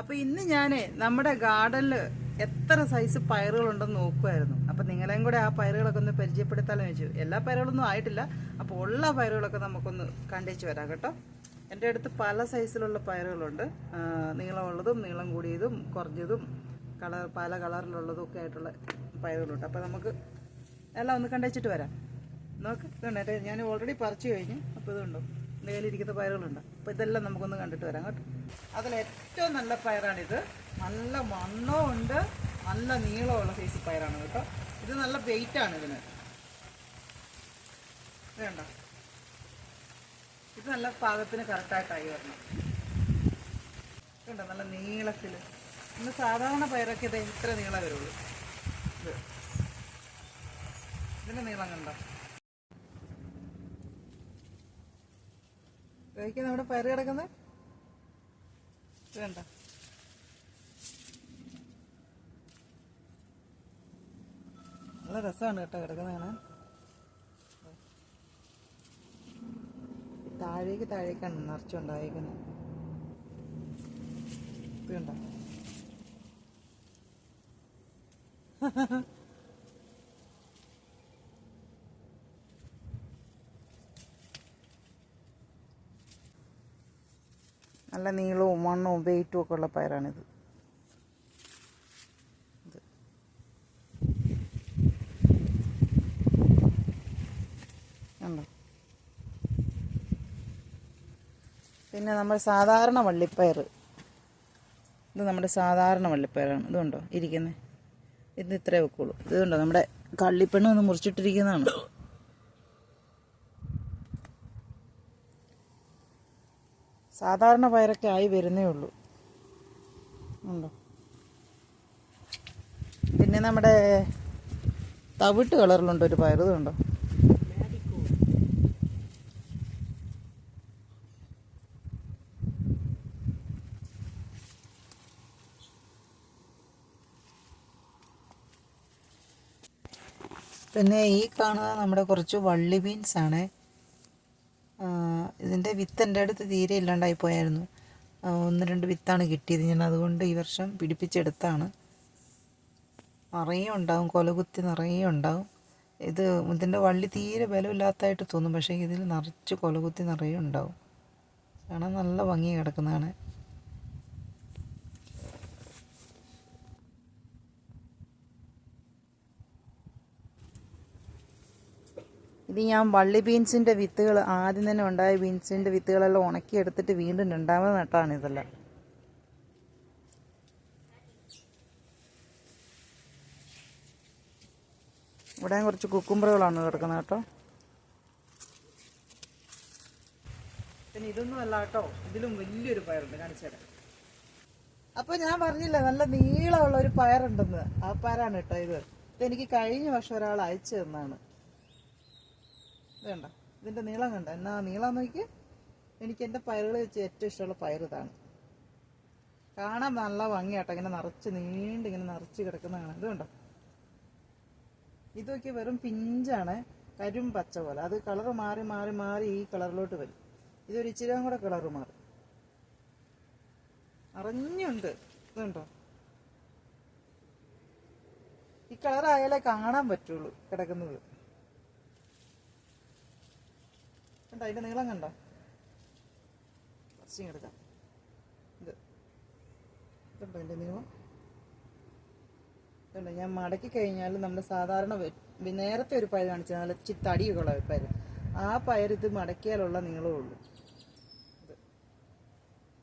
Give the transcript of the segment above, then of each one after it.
അപ്പൊ ഇന്ന് ഞാൻ നമ്മുടെ ഗാർഡനിൽ എത്ര സൈസ് പയറുകളുണ്ടെന്ന് നോക്കുമായിരുന്നു അപ്പൊ നിങ്ങളെയും കൂടെ ആ പയറുകളൊക്കെ ഒന്ന് പരിചയപ്പെടുത്താമെന്ന് വെച്ചു എല്ലാ പയറുകളൊന്നും ആയിട്ടില്ല. അപ്പോൾ ഉള്ള പയറുകളൊക്കെ നമുക്കൊന്ന് കണ്ടിച്ചു വരാം കേട്ടോ. എന്റെ അടുത്ത് പല സൈസിലുള്ള പയറുകളുണ്ട്. നീളമുള്ളതും നീളം കൂടിയതും കുറഞ്ഞതും കളർ പല കളറിലുള്ളതും ഒക്കെ ആയിട്ടുള്ള പയറുകളുണ്ട്. അപ്പോൾ നമുക്ക് എല്ലാം ഒന്ന് കണ്ടേച്ചിട്ട് വരാം. നോക്ക് ഞാൻ ഓൾറെഡി പറിച്ചു കഴിഞ്ഞു. അപ്പോൾ ഇതുണ്ടോ? എന്റെ കയ്യിലിരിക്കുന്ന പയറുകളുണ്ട്. അപ്പോൾ ഇതെല്ലാം നമുക്കൊന്ന് കണ്ടിട്ട് വരാം കേട്ടോ. അതിൽ ഏറ്റവും നല്ല പയറാണിത്. നല്ല മണ്ണോ ഉണ്ട് നല്ല നീളമുള്ള സൈസ് പയറാണ് കേട്ടോ. ഇത് നല്ല വെയിറ്റ് ആണ് ഇതിന്. വേണ്ട ഇത് നല്ല പാകത്തിന് കറക്റ്റായിട്ടായി വരണം. കണ്ടോ? നല്ല നീളത്തിൽ ഇന്ന് സാധാരണ പയറൊക്കെ ഇത് ഇത്ര നീളം വരുള്ളൂ. ഇത്. ഇതിന്റെ നീളം കണ്ടോ? കഴിക്കാൻ നമ്മുടെ പയറ് കിടക്കുന്നത്. വേണ്ട നല്ല രസമാണ് കേട്ടോ കിടക്കുന്നത് താഴേക്ക് താഴേക്കാണ് നിറച്ചുണ്ടായേക്കുന്നത് ഇത് നല്ല നീളവും മണ്ണും വെയിറ്റും ഒക്കെ ഉള്ള പയറാണിത്. കണ്ടോ? പിന്നെ നമ്മൾ സാധാരണ വള്ളിപ്പയർ ഇത് നമ്മുടെ സാധാരണ വള്ളിപ്പയറാണ്. ഇതുണ്ടോ? ഇരിക്കുന്നത് ഇത് ഇത്രേ വെക്കുള്ളൂ. ഇതുണ്ടോ നമ്മുടെ കള്ളിപ്പെണ്ണ് ഒന്ന് മുറിച്ചിട്ടിരിക്കുന്നതാണ്. സാധാരണ പയറൊക്കെ ആയി വരുന്നേ ഉള്ളൂ. ഉണ്ടോ? പിന്നെ നമ്മുടെ തവിട്ട് കളറിലുണ്ട് ഒരു പയർ ഇതുണ്ടോ? പിന്നെ ഈ കാണുന്നത് നമ്മുടെ കുറച്ച് വള്ളി ബീൻസ് ആണ്. ഇതിന്റെ വിത്ത് എന്റെ അടുത്ത് തീരെ ഇല്ലാണ്ടായി പോയായിരുന്നു. ഒന്ന് രണ്ട് വിത്താണ് കിട്ടിയത്. ഞാൻ അതുകൊണ്ട് ഈ വർഷം പിടിപ്പിച്ചെടുത്താണ്. നിറയെ ഉണ്ടാവും. കൊലകുത്തി നിറയെ ഉണ്ടാവും. ഇത് ഇതിന്റെ വള്ളി തീരെ ബലമില്ലാത്തതായിട്ട് തോന്നും. പക്ഷേ ഇതിൽ നിറച്ച് കൊലകുത്തി നിറയെ ഉണ്ടാവും. കാണാൻ നല്ല ഭംഗി കിടക്കുന്നതാണ്. ഇത് ഞാൻ വള്ളി ബീൻസിന്റെ വിത്തുകൾ ആദ്യം തന്നെ ഉണ്ടായ ബീൻസിന്റെ വിത്തുകളെല്ലാം ഉണക്കിയെടുത്തിട്ട് വീണ്ടും രണ്ടാമത് നട്ടാണ് ഇതെല്ലാം. ഇവിടെ കുറച്ച് കുക്കുംബറുകളാണ് കിടക്കുന്നത് കേട്ടോ. പിന്നെ ഇതൊന്നും അല്ല കേട്ടോ. ഇതിലും വലിയൊരു പയറുണ്ട് കാണിച്ചേരാം അപ്പൊ ഞാൻ പറഞ്ഞില്ല നല്ല നീളമുള്ള ഒരു പയറുണ്ടെന്ന്. ആ പയറാണ് കേട്ടോ ഇത്. ഇതെനിക്ക് കഴിഞ്ഞ വർഷം ഒരാൾ അയച്ചു തന്നാണ്. ഇത് ഇതിന്റെ നീളം കണ്ടോ? എന്നാ നീളം നോക്കി. എനിക്ക് എന്റെ പയറുകൾ വെച്ച് ഏറ്റവും ഇഷ്ടമുള്ള പയർ ഇതാണ്. കാണാൻ നല്ല ഭംഗിയാട്ടോ. ഇങ്ങനെ നിറച്ച് നീണ്ട് ഇങ്ങനെ നിറച്ച് കിടക്കുന്നതാണ് ഇത് കണ്ടോ? ഇത് നോക്കി വെറും പിഞ്ചാണ്. കരും പച്ച പോലെ. അത് കളർ മാറി മാറി മാറി ഈ കളറിലോട്ട് വരും. ഇതൊരു ഇച്ചിരി കൂടെ കളർ മാറും. അറിഞ്ഞുണ്ട്. ഇതുണ്ടോ ഈ കളറായാലേ കാണാൻ പറ്റുള്ളൂ കിടക്കുന്നത്. കണ്ടോ? അതിന്റെ നീളം കണ്ടോ? കുറച്ചും എടുക്കാം. ഇത്. ഇതുണ്ടോ അതിന്റെ നീളം? ഇതുണ്ട്? ഞാൻ മടക്കി കഴിഞ്ഞാൽ നമ്മൾ സാധാരണ നേരത്തെ ഒരു പയർ കാണിച്ചാൽ നല്ല ഇച്ചിരി തടിയൊക്കെയുള്ള പയർ ആ പയർ ഇത് മടക്കിയാലുള്ള നീളമേ ഉള്ളൂ. ഇത്.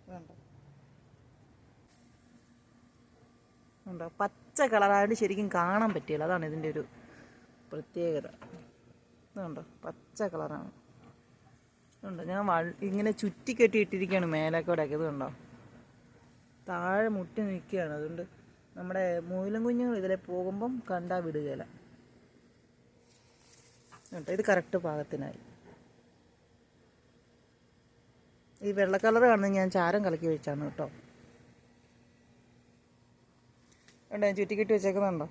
കണ്ടോ ഉണ്ടോ പച്ച കളറായതുകൊണ്ട് ശരിക്കും കാണാൻ പറ്റിയില്ല. അതാണ് ഇതിന്റെ ഒരു പ്രത്യേകത. ഇതുണ്ടോ? പച്ച കളറാണ്. ഉണ്ട്? ഞാൻ ഇങ്ങനെ ചുറ്റി കെട്ടിയിട്ടിരിക്കുകയാണ് മേലേക്കോടൊക്കെ ഇത് കണ്ടോ? താഴെ മുട്ടി നിൽക്കുകയാണ്. അതുകൊണ്ട് നമ്മുടെ മൂലം കുഞ്ഞുങ്ങൾ ഇതിലെ പോകുമ്പം കണ്ടാ വിടുകയില്ല കേട്ടോ ഇത് കറക്റ്റ് പാകത്തിനായി. ഈ വെള്ള കളർ കാണുന്നത് ഞാൻ ചാരം കലക്കി വെച്ചാണ് കേട്ടോ. ഉണ്ട് ഞാൻ ചുറ്റിക്കെട്ടി വെച്ചേക്കുന്നുണ്ടോ?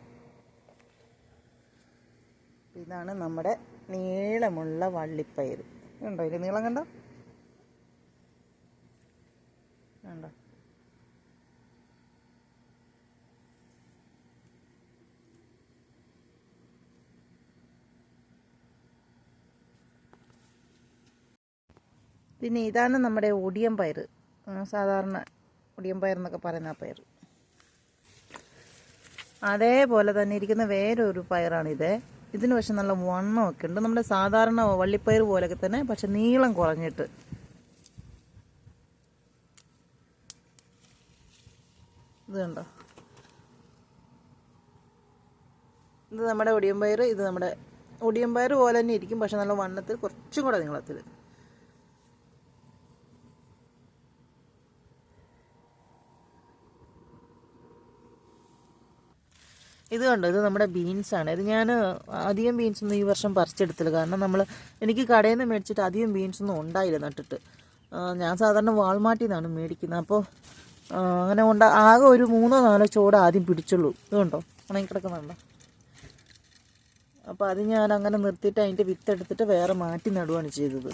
ഇതാണ് നമ്മുടെ നീളമുള്ള വള്ളിപ്പയർ. ഉണ്ടോ? ഇതിന്റെ നീളം കണ്ട? വേണ്ട പിന്നെ ഇതാണ് നമ്മുടെ ഒടിയം പയർ സാധാരണ ഒടിയം പയർ എന്നൊക്കെ പറയുന്ന ആ പയർ. അതേപോലെ തന്നെ ഇരിക്കുന്ന വേറൊരു പയറാണിത്. ഇതിന് പക്ഷെ നല്ല വണ്ണമൊക്കെ ഉണ്ട്. നമ്മുടെ സാധാരണ വള്ളിപ്പയർ പോലൊക്കെ തന്നെ പക്ഷെ നീളം കുറഞ്ഞിട്ട്. ഇത് കണ്ടോ? ഇത് നമ്മുടെ ഒടിയമ്പയർ ഇത് നമ്മുടെ ഒടിയമ്പയർ പോലെ തന്നെ ഇരിക്കും പക്ഷെ നല്ല വണ്ണത്തിൽ കുറച്ചും കൂടെ നീളത്തിൽ. ഇത് കണ്ടോ? ഇത് നമ്മുടെ ബീൻസാണ് ഇത് ഞാൻ അധികം ബീൻസൊന്നും ഈ വർഷം പറിച്ചെടുത്തില്ല. കാരണം നമ്മൾ എനിക്ക് കടയിൽ നിന്ന് മേടിച്ചിട്ട് അധികം ബീൻസൊന്നും ഉണ്ടായില്ല നട്ടിട്ട്. ഞാൻ സാധാരണ വാൾമാട്ടിൽ നിന്നാണ് മേടിക്കുന്നത്. അപ്പോൾ അങ്ങനെ ഉണ്ട ആകെ ഒരു മൂന്നോ നാലോ ചോട് ആദ്യം പിടിച്ചുള്ളൂ. ഇത് കണ്ടോ? ഉണങ്ങി കിടക്കുന്നുണ്ടോ. അപ്പോൾ അത് ഞാൻ അങ്ങനെ നിർത്തിയിട്ട് അതിന്റെ വിത്തെടുത്തിട്ട് വേറെ മാറ്റി നടുവാണ് ചെയ്തത്.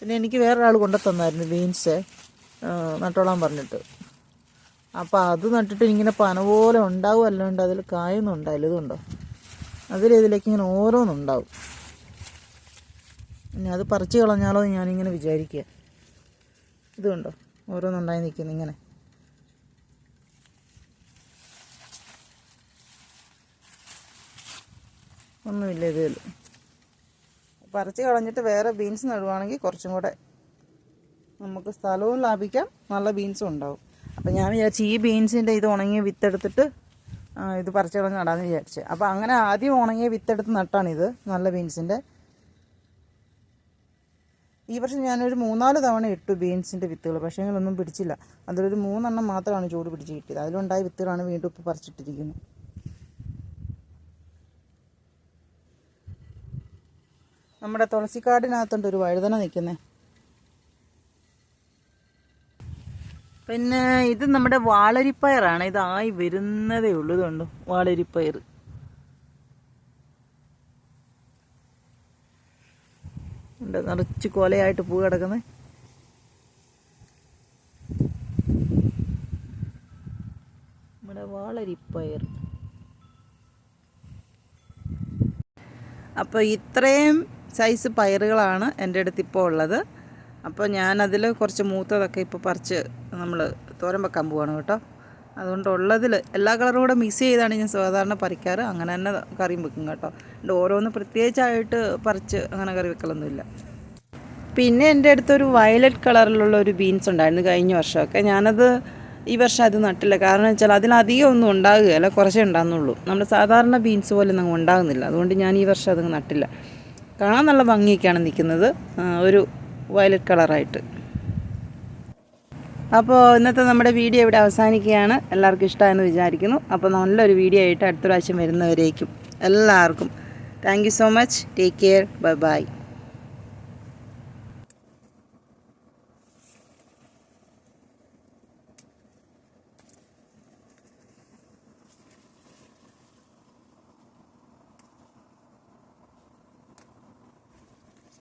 പിന്നെ എനിക്ക് വേറൊരാൾ കൊണ്ടു തന്നായിരുന്നു ബീൻസ് നട്ടോളാൻ പറഞ്ഞിട്ട്. അപ്പോൾ അത് നട്ടിട്ട് ഇങ്ങനെ പന പോലെ ഉണ്ടാവും. അല്ലാണ്ട് അതിൽ കായൊന്നും ഉണ്ടാവില്ല. ഇതുണ്ടോ? അതിൽ ഇതിലേക്ക് ഇങ്ങനെ ഓരോന്നുണ്ടാവും ഇനി അത് പറിച്ച് കളഞ്ഞാലോ ഞാനിങ്ങനെ വിചാരിക്കുക. ഇതുണ്ടോ? ഓരോന്നുണ്ടായി നിൽക്കുന്നു ഇങ്ങനെ. ഒന്നുമില്ല ഇതിൽ പറിച്ച് കളഞ്ഞിട്ട് വേറെ ബീൻസ് നടുവാണെങ്കിൽ കുറച്ചും കൂടെ നമുക്ക് സ്ഥലവും ലാഭിക്കാം. നല്ല ബീൻസും ഉണ്ടാവും. അപ്പം ഞാൻ വിചാരിച്ചു ഈ ബീൻസിന്റെ ഇത് ഉണങ്ങിയ വിത്തെടുത്തിട്ട് ഇത് പറിച്ചു കളഞ്ഞ് നടാമെന്ന് വിചാരിച്ചു. അപ്പോൾ അങ്ങനെ ആദ്യം ഉണങ്ങിയ വിത്തെടുത്ത് നട്ടാണിത് നല്ല ബീൻസിന്റെ ഈ വർഷം ഞാനൊരു മൂന്നാൽ തവണ ഇട്ടു ബീൻസിന്റെ വിത്തുകൾ പക്ഷേ ഒന്നും പിടിച്ചില്ല. അതിലൊരു മൂന്നെണ്ണം മാത്രമാണ് ചൂട് പിടിച്ച് കിട്ടിയത്. അതിലുണ്ടായ വിത്തുകളാണ് വീണ്ടും ഇപ്പോൾ പറിച്ചിട്ടിരിക്കുന്നത് നമ്മുടെ തുളസിക്കാടിനകത്തുണ്ട് ഒരു വഴുതന നിൽക്കുന്നത് പിന്നെ ഇത് നമ്മുടെ വാളരിപ്പയറാണ്. ഇതായി വരുന്നതേ ഉള്ളൂ. ഇതുണ്ട് വാളരിപ്പയർ നിറച്ച് കൊലയായിട്ട് പൂ കിടക്കുന്നത് നമ്മുടെ വാളരിപ്പയർ. അപ്പോൾ ഇത്രയും സൈസ് പയറുകളാണ് എന്റെ അടുത്ത് ഇപ്പോൾ ഉള്ളത്. അപ്പോൾ ഞാനതിൽ കുറച്ച് മൂത്തതൊക്കെ ഇപ്പോൾ പറിച്ച് നമ്മൾ തോരൻ വെക്കാൻ പോവാണ് കേട്ടോ. അതുകൊണ്ട് ഉള്ളതിൽ എല്ലാ കളറും കൂടെ മിക്സ് ചെയ്താണ് ഞാൻ സാധാരണ പറിക്കാറ്. അങ്ങനെ തന്നെ കറിയും വെക്കും കേട്ടോ. എന്റെ ഓരോന്ന് പ്രത്യേകിച്ചായിട്ട് പറിച്ച് അങ്ങനെ കറി വെക്കലൊന്നുമില്ല. പിന്നെ എന്റെ അടുത്തൊരു വയലറ്റ് കളറിലുള്ള ഒരു ബീൻസ് ഉണ്ടായിരുന്നു കഴിഞ്ഞ വർഷമൊക്കെ. ഞാനത് ഈ വർഷം അത് നട്ടില്ല. കാരണം വെച്ചാൽ അതിലധികം ഒന്നും ഉണ്ടാകുകയല്ല. കുറച്ചേ ഉണ്ടാകുന്നുള്ളൂ. നമ്മൾ സാധാരണ ബീൻസ് പോലെ ഒന്നും ഉണ്ടാകുന്നില്ല. അതുകൊണ്ട് ഞാൻ ഈ വർഷം അത് നട്ടില്ല. കാണാൻ നല്ല ഭംഗിയൊക്കെയാണ് നിൽക്കുന്നത്. ഒരു വയലറ്റ് കളറായിട്ട്. അപ്പോൾ ഇന്നത്തെ നമ്മുടെ വീഡിയോ ഇവിടെ അവസാനിക്കുകയാണ്. എല്ലാവർക്കും ഇഷ്ടമായെന്ന് വിചാരിക്കുന്നു. അപ്പോൾ നല്ലൊരു വീഡിയോ ആയിട്ട് അടുത്ത പ്രാവശ്യം വരുന്നവരേക്കും എല്ലാവർക്കും. Thank so much take care bye bye